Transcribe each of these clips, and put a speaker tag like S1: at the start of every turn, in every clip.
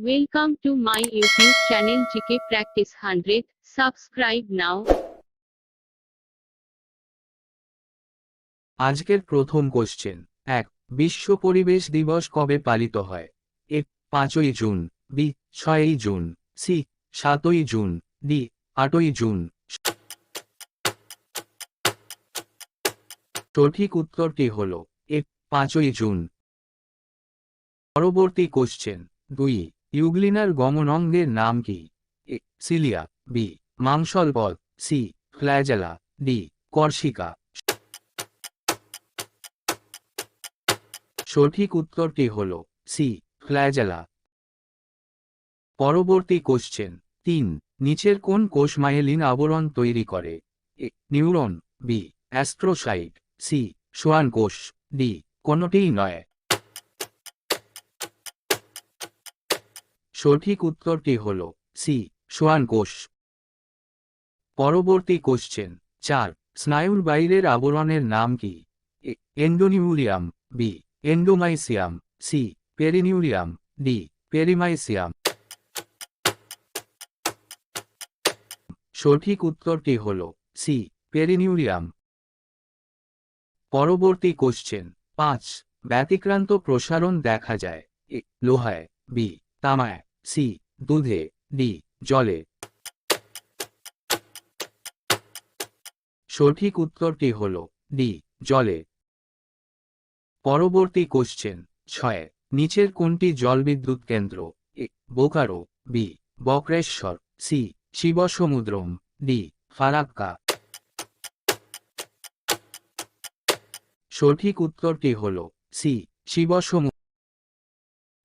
S1: Welcome to my YouTube channel GK Practice 100. Subscribe now.
S2: আজকের প্রথম question এক, বিশ্ব পরিবেশ দিবস কবে পালিত হয় এ, পাঁচই জুন, বি, ছয়ই জুন, সি, সাতই জুন, ডি, আটই জুন সঠিক উত্তরটি হল, এ, পাঁচই জুন পরবর্তী কোশ্চেন দুই ইউগ্লিনার গমনঙ্গের নাম কি? এ, সিলিয়া, বি মাংসলপদ সি, ফ্ল্যাজেলা, ডি কর্ষিকা সঠিক উত্তরটি হল সি, ফ্ল্যাজেলা। পরবর্তী কোশ্চেন তিন, নিচের কোন কোষ মায়েলিন আবরণ তৈরি করে? A, neuron, B, astrocyte, C, Schwann কোষ, ডি, কোনটিই নয়। সঠিক উত্তরটি হল সি, সোয়ান কোষ। পরবর্তী কোশ্চেন চার, স্নায়ুর বাইরের আবরণের নাম কি? Endoneurium B endomysium C perineurium D perimysium. সঠিক উত্তরটি হল সি পেরিনিউরিয়াম। পরবর্তী কোশ্চেন পাঁচ, ব্যতিক্রান্ত প্রসারণ দেখা যায়। লোহায় বি তামায়। সি, দুধে ডি জলে। সঠিক উত্তরটি হল ডি জলে। পরবর্তী কোশ্চেন ছয়, নিচের কোনটি জলবিদ্যুৎ কেন্দ্র? A, Bokaro, B, Bakreshwar, C, Shivasamudram, D, Farakka. সঠিক উত্তরটি হল সি শিবসমুদ্র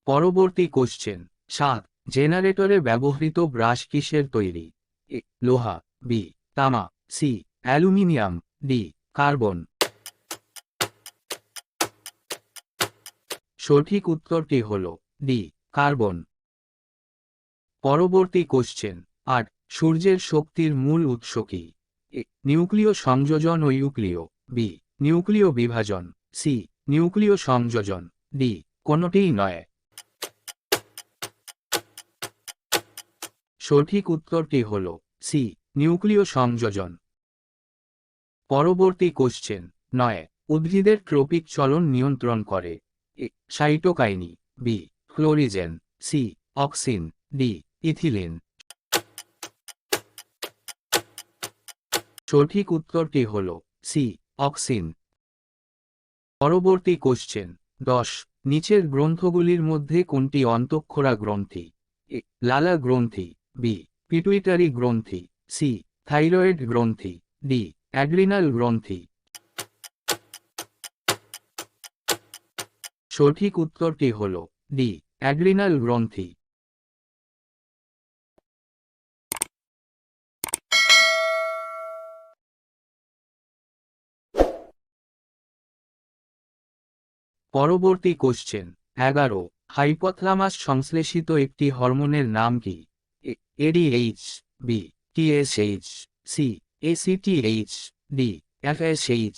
S2: পরবর্তী কোশ্চেন সাত, জেনারেটরে ব্যবহৃত ব্রাশ কিসের তৈরি? এ, লোহা, বি, তামা, সি, অ্যালুমিনিয়াম, ডি, কার্বন। সঠিক উত্তরটি হল ডি, কার্বন। পরবর্তী কোশ্চেন, আট, সূর্যের শক্তির মূল উৎস কি? নিউক্লিয় সংযোজন ও ইউক্লিয়। বি, নিউক্লিয় বিভাজন। সি, নিউক্লিয় সংযোজন। ডি, কোনটিই নয়। সঠিক উত্তরটি হল সি নিউক্লিয় সংযোজন। পরবর্তী কোশ্চেন নয়, উদ্ভিদের ট্রপিক চলন নিয়ন্ত্রণ করে। A, cytokinin B florigen C auxin D ethylene. সঠিক উত্তরটি হল সি অক্সিন। পরবর্তী কোশ্চেন দশ, নিচের গ্রন্থগুলির মধ্যে কোনটি অন্তঃক্ষরা গ্রন্থি? লালা গ্রন্থি। বি পিটুইটারি গ্রন্থি, সি থাইরয়েড গ্রন্থি, ডি অ্যাড্রিনাল গ্রন্থি। সঠিক উত্তরটি হল ডি অ্যাড্রিনাল গ্রন্থি। পরবর্তী কোশ্চেন এগারো হাইপথলামাস সংশ্লেষিত একটি হরমোনের নাম কি? ADH B TSH C ACTH D FSH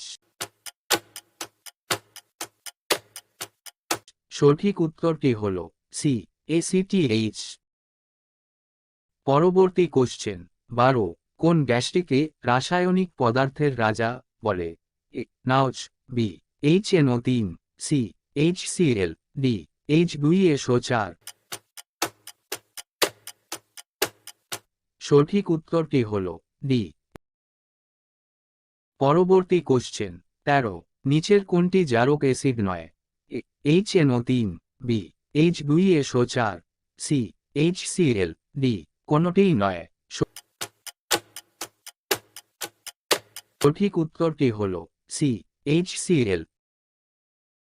S2: সঠিক উত্তরটি হল সি এসিটিএইচ পরবর্তী কোশ্চেন বারো, কোন গ্যাসটিকে রাসায়নিক পদার্থের রাজা বলে? নাউচ বি এইচ এনও তিন C H C L D H দুই এসও চার সঠিক উত্তরটি হল? ডি। পরবর্তী কোশ্চেন তেরো। নিচের কোনটি জারক অ্যাসিড নয়? এইচ এনও তিন বি এইচ দুই এসও চার C H C L D কোনটিই নয়। সঠিক উত্তরটি হল? সি এইচ সি এল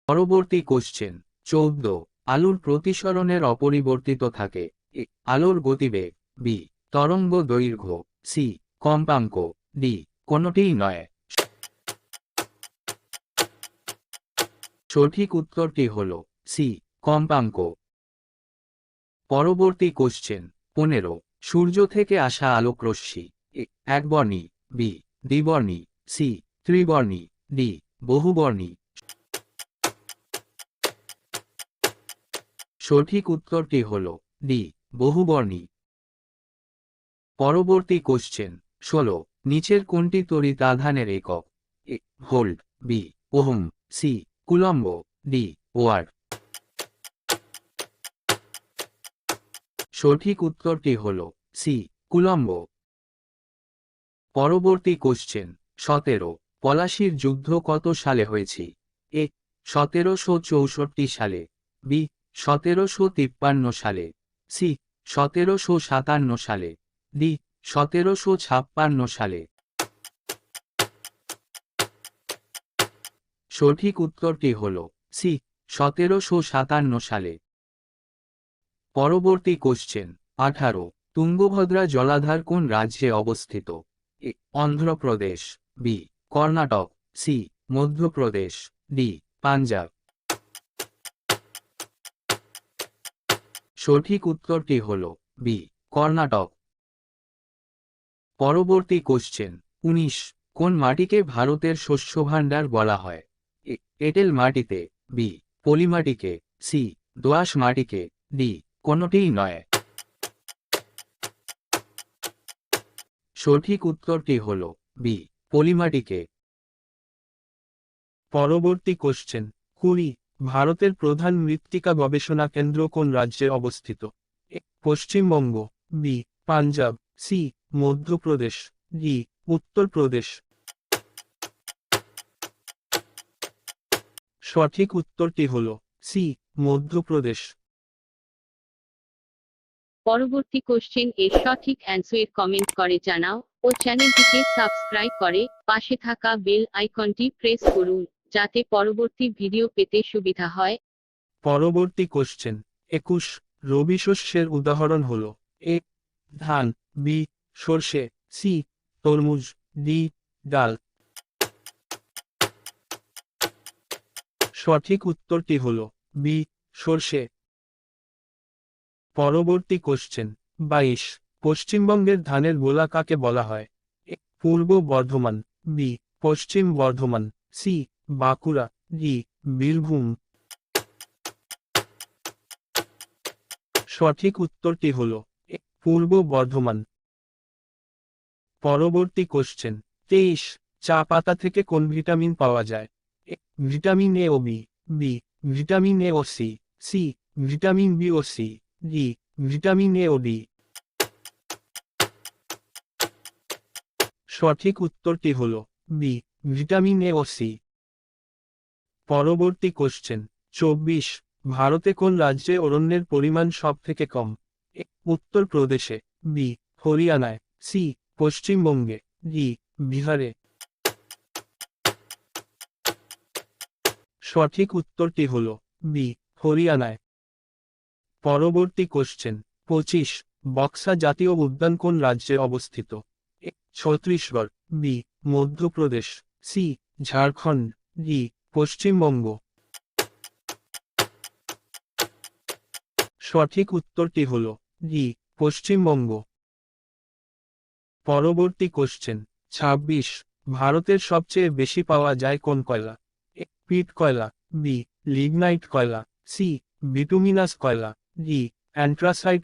S2: পরবর্তী কোশ্চেন চৌদ্দ। আলুর প্রতিসরণের অপরিবর্তিত থাকে। আলোর গতিবেগ বি তরঙ্গ দৈর্ঘ্য সি কম্পাঙ্ক ডি কোনটিই নয়। সঠিক উত্তরটি হল সি কম্পাঙ্ক। পরবর্তী কোশ্চেন পনেরো, সূর্য থেকে আসা আলোকরশ্মি একবর্ণী বি দ্বিবর্ণী সি ত্রিবর্ণী ডি বহুবর্ণী। সঠিক উত্তরটি হল
S3: ডি বহুবর্ণী। পরবর্তী কোশ্চেন ষোলো, নিচের কোনটি তড়িৎ আধানের একক? A, volt B ohm C coulomb D watt. সঠিক উত্তরটি হল সি কুলম্ব। পরবর্তী কোশ্চেন সতেরো, পলাশির যুদ্ধ কত সালে হয়েছে? এ, সতেরোশো চৌষট্টি সালে, বি, সতেরোশো তিপ্পান্ন সালে, সি, সতেরোশো সাতান্ন সালে। ডি সতেরোশো ছাপ্পান্ন সালে। সঠিক উত্তরটি হল সি, সতেরোশো সাতান্ন সালে। পরবর্তী কোশ্চেন আঠারো, তুঙ্গভদ্রা জলাধার কোন রাজ্যে অবস্থিত? A, Andhra Pradesh, B, Karnataka, C, Madhya Pradesh D Punjab. সঠিক উত্তরটি হল বি, কর্ণাটক। পরবর্তী কোশ্চেন উনিশ, কোন মাটিকে ভারতের শস্য ভাণ্ডার বলা হয়? এঁটেল মাটিতে, বি পলিমাটিকে সি, দোআঁশ মাটিকে, ডি, কোনোটিই নয়। সঠিক উত্তরটি হল, বি পলিমাটিকে
S2: পরবর্তী কোশ্চেন কুড়ি, ভারতের প্রধান মৃত্তিকা গবেষণা কেন্দ্র কোন রাজ্যে অবস্থিত? Paschimbanga, B, Punjab. C Madhya Pradesh D Uttar Pradesh. সঠিক উত্তরটি হল সি মধ্যপ্রদেশ।
S1: পরবর্তী কোশ্চেন এর সঠিক অ্যান্সার কমেন্ট করে জানাও ও চ্যানেলটিকে সাবস্ক্রাইব করে পাশে থাকা বেল আইকনটি প্রেস করুন যাতে পরবর্তী ভিডিও পেতে সুবিধা হয়।
S2: পরবর্তী কোশ্চেন একুশ রবি শস্যের উদাহরণ হল এ ধান, বি, সর্ষে, সি, তরমুজ, ডি, ডাল। সঠিক উত্তরটি হল বি, সর্ষে। পরবর্তী কোশ্চেন বাইশ। পশ্চিমবঙ্গের ধানের গোলা কাকে বলা হয়? Purba Bardhaman, B, Paschim Bardhaman, C, Bankura, D, Birbhum. সঠিক উত্তরটি হল পূর্ব বর্ধমান। পরবর্তী কোশ্চেন তেইশ, চা পাতা থেকে কোন ভিটামিন পাওয়া যায়? ভিটামিন এ ও বি বি ভিটামিন এ ও সি সি ভিটামিন বি ও সি ডি ভিটামিন এ ও ডি সঠিক উত্তরটি হল বি ভিটামিন এ ও সি পরবর্তী কোশ্চেন চব্বিশ, ভারতে কোন রাজ্যে অরণ্যের পরিমাণ সব থেকে কম? উত্তরপ্রদেশে বি হরিয়ানায় সি পশ্চিমবঙ্গে ডি বিহারে। সঠিক উত্তরটি হল বি হরিয়ানায়। পরবর্তী কোশ্চেন পঁচিশ বক্সা জাতীয় উদ্যান কোন রাজ্যে অবস্থিত? এ, Chhattisgarh B Madhya Pradesh C Jharkhand D Paschimbanga. সঠিক উত্তরটি হল ডি পশ্চিমবঙ্গ। পরবর্তী কোশ্চেন ২৬ ভারতের সবচেয়ে বেশি পাওয়া যায় কোন কয়লা? এ, পিট কয়লা, বি, লিগনাইট কয়লা, সি বিটুমিনাস কয়লা ডি অ্যান্ট্রাসাইট